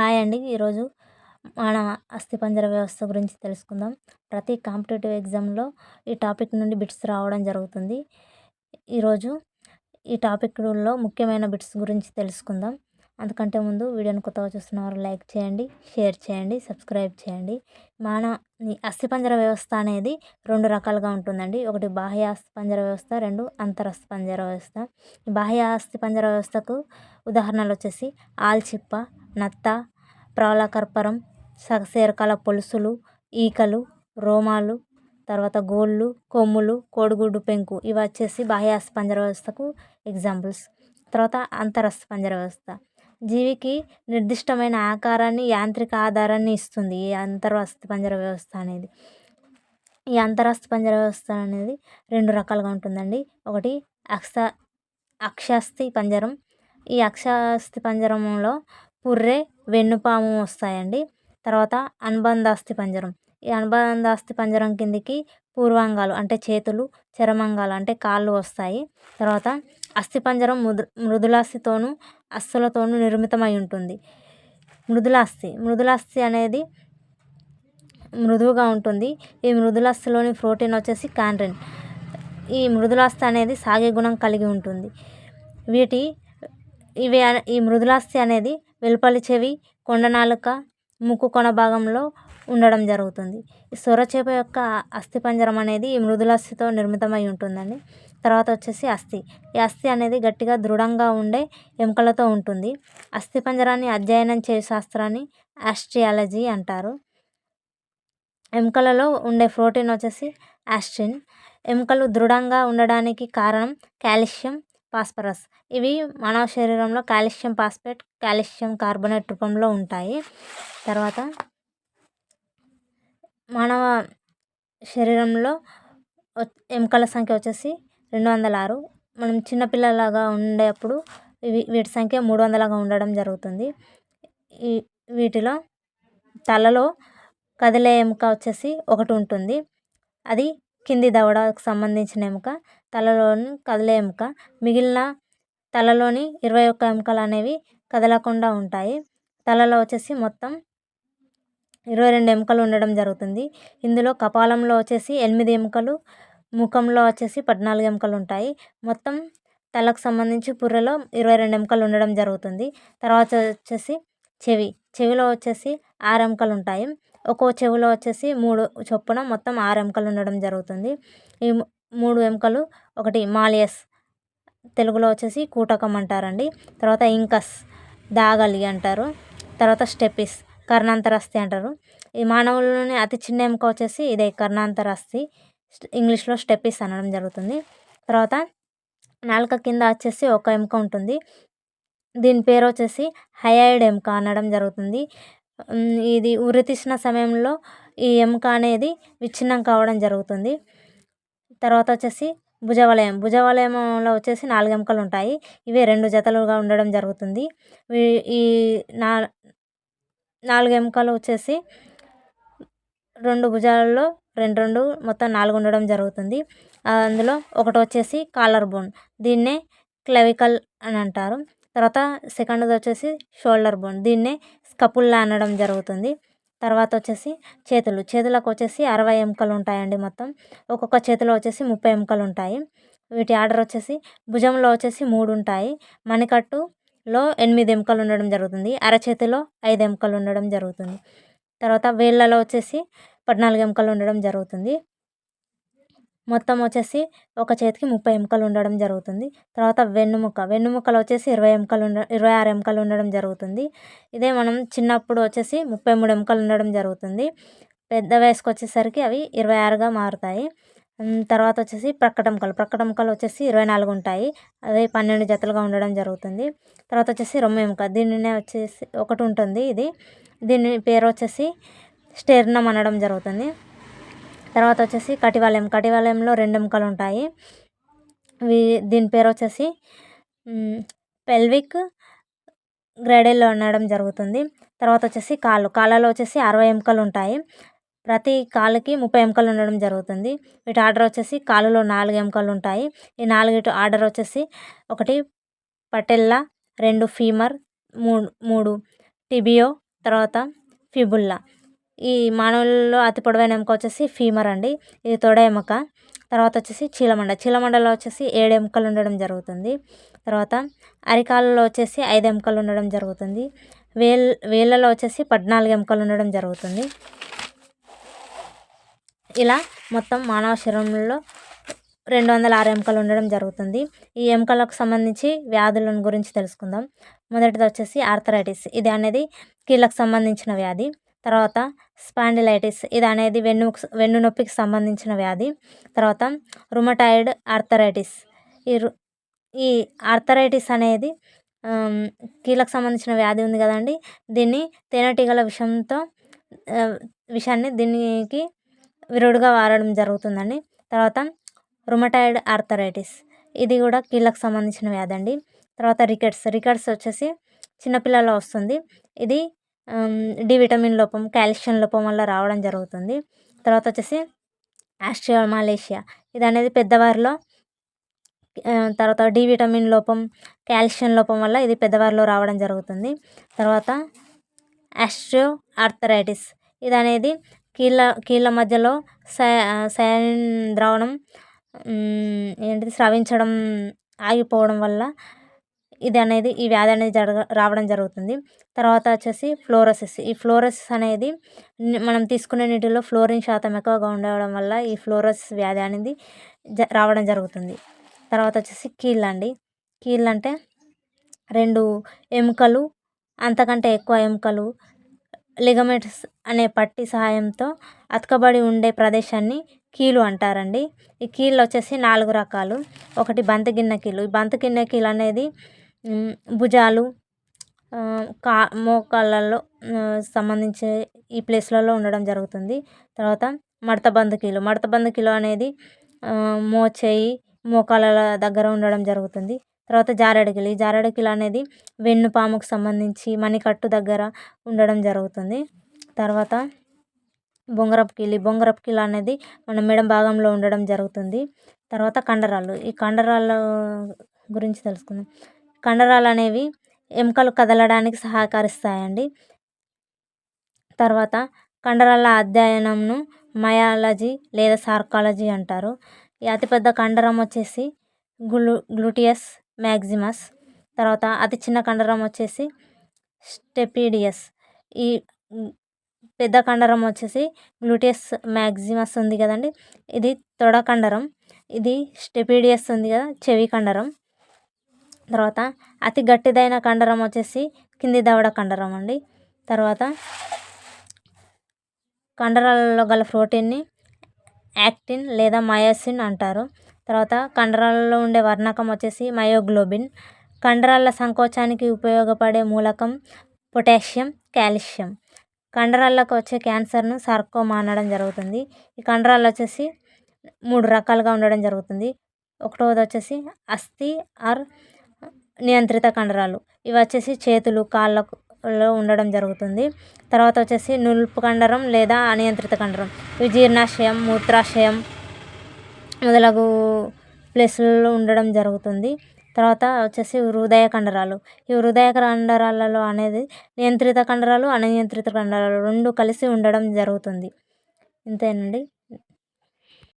Hi అండి. ఈరోజు మన అస్థిపంజర వ్యవస్థ గురించి తెలుసుకుందాం. ప్రతి కాంపిటేటివ్ ఎగ్జామ్లో ఈ టాపిక్ నుండి బిట్స్ రావడం జరుగుతుంది. ఈరోజు ఈ టాపిక్లో ముఖ్యమైన బిట్స్ గురించి తెలుసుకుందాం. అందుకంటే ముందు వీడియోని కొత్తగా చూస్తున్న వారు లైక్ చేయండి షేర్ చేయండి సబ్స్క్రైబ్ చేయండి. మన అస్థిపంజర వ్యవస్థ అనేది రెండు రకాలుగా ఉంటుందండి. ఒకటి బాహ్య అస్థిపంజర వ్యవస్థ రెండు అంతరస్థిపంజర వ్యవస్థ. బాహ్య అస్థిపంజర వ్యవస్థకు ఉదాహరణలు వచ్చేసి ఆల్చిప్ప నత్త ప్రాలకర్పరం సకశేరుకాల పొలుసులు ఈకలు రోమాలు తర్వాత గోళ్ళు కొమ్ములు కోడిగుడ్డు పెంకు ఇవి వచ్చేసి బాహ్య అస్థిపంజర వ్యవస్థకు ఎగ్జాంపుల్స్ తర్వాత అంతరస్పంజర వ్యవస్థ. జీవికి నిర్దిష్టమైన ఆకారాన్ని యాంత్రిక ఆధారాన్ని ఇస్తుంది ఈ అంతర వ్యవస్థ అనేది. ఈ అంతర వ్యవస్థ అనేది రెండు రకాలుగా ఉంటుందండి. ఒకటి అక్ష అక్షాస్థి పంజరం. ఈ అక్షాస్థి పంజరంలో పుర్రె వెన్నుపాము వస్తాయండి. తర్వాత అనుబంధాస్థి పంజరం. ఈ అనుబంధాస్థి పంజరం కిందికి పూర్వాంగాలు అంటే చేతులు చరమంగాలు అంటే కాళ్ళు వస్తాయి. తర్వాత అస్థిపంజరం మృదు మృదులాస్థితోనూ అస్థులతోనూ నిర్మితమై ఉంటుంది. మృదులాస్థి మృదులాస్థి అనేది మృదువుగా ఉంటుంది. ఈ మృదులాస్థిలోని ప్రోటీన్ వచ్చేసి క్యాండ్రిన్ ఈ మృదులాస్థి అనేది సాగే గుణం కలిగి ఉంటుంది. వీటి ఇవి ఈ మృదులాస్థి అనేది వెలుపలి చెవి కొండనాలుక ముక్కు కొన భాగంలో ఉండడం జరుగుతుంది. సొరచేప యొక్క అస్థిపంజరం అనేది ఈ మృదులాస్థితో నిర్మితమై ఉంటుందండి. తర్వాత వచ్చేసి అస్థి. ఈ అస్థి అనేది గట్టిగా దృఢంగా ఉండే ఎముకలతో ఉంటుంది. అస్థిపంజరాన్ని అధ్యయనం చేయు శాస్త్రాన్ని ఆస్ట్రియాలజీ అంటారు. ఎముకలలో ఉండే ప్రోటీన్ వచ్చేసి ఆస్ట్రిన్ ఎముకలు దృఢంగా ఉండడానికి కారణం కాల్షియం ఫాస్ఫరస్ ఇవి మానవ శరీరంలో కాల్షియం ఫాస్ఫేట్ కాల్షియం కార్బోనేట్ రూపంలో ఉంటాయి. తర్వాత మానవ శరీరంలో ఎముకల సంఖ్య వచ్చేసి రెండు వందల ఆరు మనం చిన్నపిల్లలాగా ఉండేటప్పుడు ఇవి వీటి సంఖ్య మూడు వందలగా ఉండడం జరుగుతుంది. ఈ వీటిలో తలలో కదిలే ఎముక వచ్చేసి ఒకటి ఉంటుంది. అది కింది దవడకు సంబంధించిన ఎముక. తలలోని కదిలే ఎముక. మిగిలిన తలలోని ఇరవై ఒక్క ఎముకలు అనేవి కదలకుండా ఉంటాయి. తలలో వచ్చేసి మొత్తం ఇరవై రెండు ఎముకలు ఉండడం జరుగుతుంది. ఇందులో కపాలంలో వచ్చేసి ఎనిమిది ఎముకలు ముఖంలో వచ్చేసి పద్నాలుగు ఎముకలు ఉంటాయి. మొత్తం తలకు సంబంధించి బుర్రలో ఇరవై రెండు ఎముకలు ఉండడం జరుగుతుంది. తర్వాత వచ్చేసి చెవి. చెవిలో వచ్చేసి ఆరు ఎముకలు ఉంటాయి. ఒక్కో చెవిలో వచ్చేసి మూడు చొప్పున మొత్తం ఆరు ఎముకలు ఉండడం జరుగుతుంది. ఈ మూడు ఎముకలు ఒకటి మాలియస్ తెలుగులో వచ్చేసి కూటకం అంటారండి. తర్వాత ఇంకస్ దాగలి అంటారు. తర్వాత స్టెపిస్ కర్ణాంతరస్థి అంటారు. ఈ మానవుల్లోని అతి చిన్న ఎముక వచ్చేసి ఇదే కర్ణాంతరస్థి. ఇంగ్లీష్లో స్టెపిస్ అనడం జరుగుతుంది. తర్వాత నాలుక కింద వచ్చేసి ఒక ఎముక ఉంటుంది. దీని పేరు వచ్చేసి హయాయిడ్ ఎముక అనడం జరుగుతుంది. ఇది ఉరి తీసిన సమయంలో ఈ ఎముక అనేది విచ్ఛిన్నం కావడం జరుగుతుంది. తర్వాత వచ్చేసి భుజవలయం. భుజవలయంలో వచ్చేసి నాలుగు ఎముకలు ఉంటాయి. ఇవి రెండు జతలుగా ఉండడం జరుగుతుంది. ఈ నా నాలుగు ఎముకలు వచ్చేసి రెండు భుజాలలో రెండు రెండు మొత్తం నాలుగు ఉండడం జరుగుతుంది. అందులో ఒకటి వచ్చేసి కాలర్ బోన్. దీన్నే క్లవికల్ అని అంటారు. తర్వాత సెకండ్ది వచ్చేసి షోల్డర్ బోన్. దీన్నే స్కపుల్లా అనడం జరుగుతుంది. తర్వాత వచ్చేసి చేతులు. చేతులకు వచ్చేసి అరవై ఎముకలు ఉంటాయండి మొత్తం. ఒక్కొక్క చేతిలో వచ్చేసి ముప్పై ఎముకలు ఉంటాయి. వీటి ఆర్డర్ వచ్చేసి భుజంలో వచ్చేసి మూడు ఉంటాయి. మణికట్టులో ఎనిమిది ఎముకలు ఉండడం జరుగుతుంది. అరచేతిలో ఐదు ఎముకలు ఉండడం జరుగుతుంది. తర్వాత వేళ్ళలో వచ్చేసి పద్నాలుగు ఎముకలు ఉండడం జరుగుతుంది. మొత్తం వచ్చేసి ఒక చేతికి ముప్పై ఎముకలు ఉండడం జరుగుతుంది. తర్వాత వెన్నుముక వెన్నుముకలు వచ్చేసి ఇరవై ఎముకలు ఉండ ఇరవై ఆరు ఎముకలు ఉండడం జరుగుతుంది. ఇదే మనం చిన్నప్పుడు వచ్చేసి ముప్పై మూడు ఎముకలు ఉండడం జరుగుతుంది. పెద్ద వయసుకు వచ్చేసరికి అవి ఇరవై ఆరుగా మారుతాయి. తర్వాత వచ్చేసి ప్రక్కటెముకలు ప్రక్కటెముకలు వచ్చేసి ఇరవై నాలుగు ఉంటాయి. అవి పన్నెండు జతలుగా ఉండడం జరుగుతుంది. తర్వాత వచ్చేసి రొమ్మ ఎముక దీనినే వచ్చేసి ఒకటి ఉంటుంది ఇది. దీని పేరు వచ్చేసి స్టెర్నం అనడం జరుగుతుంది. తర్వాత వచ్చేసి కటివాలయం. కటివాలయంలో రెండు ఎముకలు ఉంటాయి. దీని పేరు వచ్చేసి పెల్విక్ గ్రేడెల్లో అనడం జరుగుతుంది. తర్వాత వచ్చేసి కాళ్ళు. కాళ్ళలో వచ్చేసి అరవై ఎముకలు ఉంటాయి. ప్రతి కాలుకి ముప్పై ఎముకలు ఉండడం జరుగుతుంది. వీటి ఆర్డర్ వచ్చేసి కాలులో నాలుగు ఎముకలు ఉంటాయి. ఈ నాలుగిటి ఆర్డర్ వచ్చేసి ఒకటి పటెల్లా రెండు ఫీమర్ మూడు మూడు టిబియో తర్వాత ఫిబుల్లా. ఈ మానవుల్లో అతి పొడవైన ఎముక వచ్చేసి ఫీమర్ అండి. ఇది తొడ ఎముక. తర్వాత వచ్చేసి చీలమండ. చీలమండలో వచ్చేసి ఏడు ఎముకలు ఉండడం జరుగుతుంది. తర్వాత అరికాలలో వచ్చేసి ఐదు ఎముకలు ఉండడం జరుగుతుంది. వేల్ వేళ్ళలో వచ్చేసి పద్నాలుగు ఎముకలు ఉండడం జరుగుతుంది. ఇలా మొత్తం మానవ శరీరంలో రెండు వందల ఆరు ఎముకలు ఉండడం జరుగుతుంది. ఈ ఎముకలకు సంబంధించి వ్యాధులను గురించి తెలుసుకుందాం. మొదటిది వచ్చేసి ఆర్థరైటిస్. ఇది అనేది కీళ్ళకు సంబంధించిన వ్యాధి. తర్వాత స్పాండిలైటిస్ ఇది అనేది వెన్ను వెన్ను నొప్పికి సంబంధించిన వ్యాధి. తర్వాత రుమటాయిడ్ ఆర్థరైటిస్. ఈ రు ఈ ఆర్థరైటిస్ అనేది కీళ్ళకు సంబంధించిన వ్యాధి ఉంది కదండి. దీన్ని తేనెటీగల విషంతో విషాన్ని దీనికి విరుడుగా వాడడం జరుగుతుందండి. తర్వాత రుమటాయిడ్ ఆర్థరైటిస్. ఇది కూడా కీళ్ళకు సంబంధించిన వ్యాధి అండి. తర్వాత రికెట్స్. రికెట్స్ వచ్చేసి చిన్నపిల్లల్లో వస్తుంది. ఇది డి విటమిన్ లోపం కాల్షియం లోపం వల్ల రావడం జరుగుతుంది. తర్వాత వచ్చేసి ఆస్ట్రియోమాలేషియా. ఇది అనేది పెద్దవారిలో తర్వాత డి విటమిన్ లోపం కాల్షియం లోపం వల్ల ఇది పెద్దవారిలో రావడం జరుగుతుంది. తర్వాత ఆస్ట్రియో ఆర్థరైటిస్ ఇది అనేది కీళ్ళ కీళ్ళ మధ్యలో సైన్ ద్రావణం ఏంటిది స్రవించడం ఆగిపోవడం వల్ల ఇది అనేది ఈ వ్యాధి అనేది జరగ రావడం జరుగుతుంది. తర్వాత వచ్చేసి ఫ్లోరోసిస్. ఈ ఫ్లోరోసిస్ అనేది మనం తీసుకునే నీటిలో ఫ్లోరిన్ శాతం ఎక్కువగా ఉండడం వల్ల ఈ ఫ్లోరోసిస్ వ్యాధి అనేది జ రావడం జరుగుతుంది. తర్వాత వచ్చేసి కీళ్ళు అండి. కీళ్ళు అంటే రెండు ఎముకలు అంతకంటే ఎక్కువ ఎముకలు లిగమెంట్స్ అనే పట్టి సహాయంతో అతకబడి ఉండే ప్రదేశాన్ని కీలు అంటారండి. ఈ కీళ్ళు వచ్చేసి నాలుగు రకాలు. ఒకటి బంతగిన్నె కీలు ఈ బంతగిన్నె కీలు అనేది భుజాలు కా మోకాళ్ళలో సంబంధించే ఈ ప్లేస్లలో ఉండడం జరుగుతుంది. తర్వాత మడత బంధుకీలు మడత బంధుకీలు అనేది మోచేయి మోకాళ్ళ దగ్గర ఉండడం జరుగుతుంది. తర్వాత జారెడకిలు ఈ జారెడకిలు అనేది వెన్నుపాముకు సంబంధించి మణికట్టు దగ్గర ఉండడం జరుగుతుంది. తర్వాత బొంగరపు కీలు. ఈ బొంగరపు కీలు అనేది మన మెడ భాగంలో ఉండడం జరుగుతుంది. తర్వాత కండరాలు. ఈ కండరాల గురించి తెలుసుకుందాం. కండరాలు అనేవి ఎముకలు కదలడానికి సహకరిస్తాయండి. తర్వాత కండరాల అధ్యయనంను మయాలజీ లేదా సార్కాలజీ అంటారు. ఈ అతిపెద్ద కండరం వచ్చేసి గ్లూ గ్లూటియస్ మ్యాగ్జిమస్. తర్వాత అతి చిన్న కండరం వచ్చేసి స్టెపిడియస్. ఈ పెద్ద కండరం వచ్చేసి గ్లూటియస్ మ్యాగ్జిమస్ ఉంది కదండి. ఇది తొడ కండరం. ఇది స్టెపిడియస్ ఉంది కదా చెవి కండరం. తర్వాత అతి గట్టిదైన కండరం వచ్చేసి కింది దవడ కండరం అండి. తర్వాత కండరాలలో గల ప్రోటీన్ని యాక్టిన్ లేదా మయోసిన్ అంటారు. తర్వాత కండరాలలో ఉండే వర్ణకం వచ్చేసి మయోగ్లోబిన్. కండరాల సంకోచానికి ఉపయోగపడే మూలకం పొటాషియం కాల్షియం. కండరాలకు వచ్చే క్యాన్సర్ను సార్కోమా అనడం జరుగుతుంది. ఈ కండరాలు వచ్చేసి మూడు రకాలుగా ఉండడం జరుగుతుంది. ఒకటవది వచ్చేసి అస్థి ఆర్ నియంత్రిత కండరాలు. ఇవి వచ్చేసి చేతులు కాళ్ళకు లో ఉండడం జరుగుతుంది. తర్వాత వచ్చేసి నులుపు కండరం లేదా అనియంత్రిత కండరం. ఇవి జీర్ణాశయం మూత్రాశయం మొదలగు ప్లేసుల్లో ఉండడం జరుగుతుంది. తర్వాత వచ్చేసి హృదయ కండరాలు. ఈ హృదయ కండరాలలో అనేది నియంత్రిత కండరాలు అనియంత్రిత కండరాలు రెండు కలిసి ఉండడం జరుగుతుంది. ఇంతేనండి.